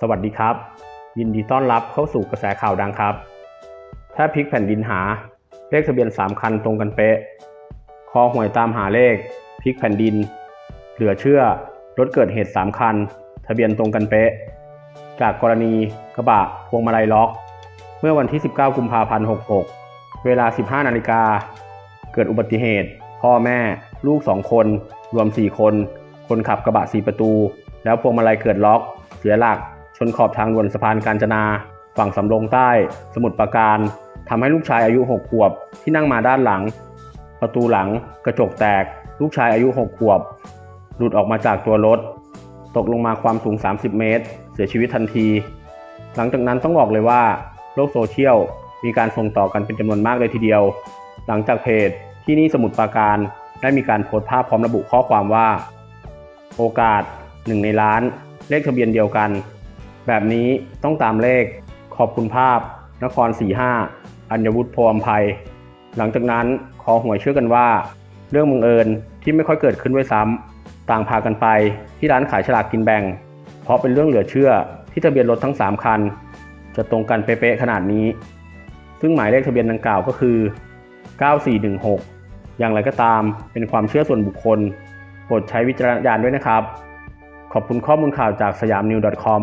สวัสดีครับ ยินดีต้อนรับเข้าสู่กระแสข่าวดังครับ ถ้าพลิกแผ่นดินหา เลขทะเบียน 3 คันตรงกันเป๊ะ คอหวยตามหาเลขพลิกแผ่นดิน เหลือเชื่อรถเกิดเหตุ 3 คัน ทะเบียนตรงกันเป๊ะ จากกรณีกระบะพวงมาลัยล็อก เมื่อวันที่ 19 กุมภาพันธ์ 66 เวลา 15 นาฬิกา เกิดอุบัติเหตุ พ่อแม่ลูก 2 คน รวม 4 คน คนขับกระบะ 4 ประตู แล้วพวงมาลัยเกิดล็อก เสียหลัก ชนขอบทางด่วนสะพานกาญจนา ฝั่งสำโรงใต้ สมุทรปราการทำให้ลูกชายอายุ 6 ขวบที่นั่งมาด้านหลัง ประตูหลังกระจกแตก ลูกชายอายุ 6 ขวบ หลุดออกมาจากตัวรถ ตกลงมาความสูง 30 เมตร เสียชีวิตทันที หลังจากนั้นต้องบอกเลยว่า โลกโซเชียลมีการส่งต่อกันเป็นจำนวนมากเลยทีเดียว หลังจากเพจที่นี่สมุทรปราการได้มีการโพสต์ภาพพร้อมระบุข้อความว่า โอกาส1ในล้าน เลขทะเบียนเดียวกัน แบบนี้ต้องตามเลขขอบคุณภาพ นคร 45 อัญวุฒิโพอมภัย หลังจากนั้นขอหวยเชื่อกันว่า เรื่องบังเอิญที่ไม่ค่อยเกิดขึ้นด้วยซ้ำต่างพากันไปที่ร้านขายฉลากกินแบ่ง เพราะเป็นเรื่องเหลือเชื่อที่ทะเบียนรถทั้ง 3 คัน จะตรงกันเป๊ะๆขนาดนี้ ซึ่งหมายเลขทะเบียนดังกล่าวก็คือ 9416 อย่างไรก็ตามเป็นความเชื่อส่วนบุคคลโปรดใช้วิจารณญาณด้วยนะครับ ขอบคุณข้อมูลข่าวจากสยามนิว .com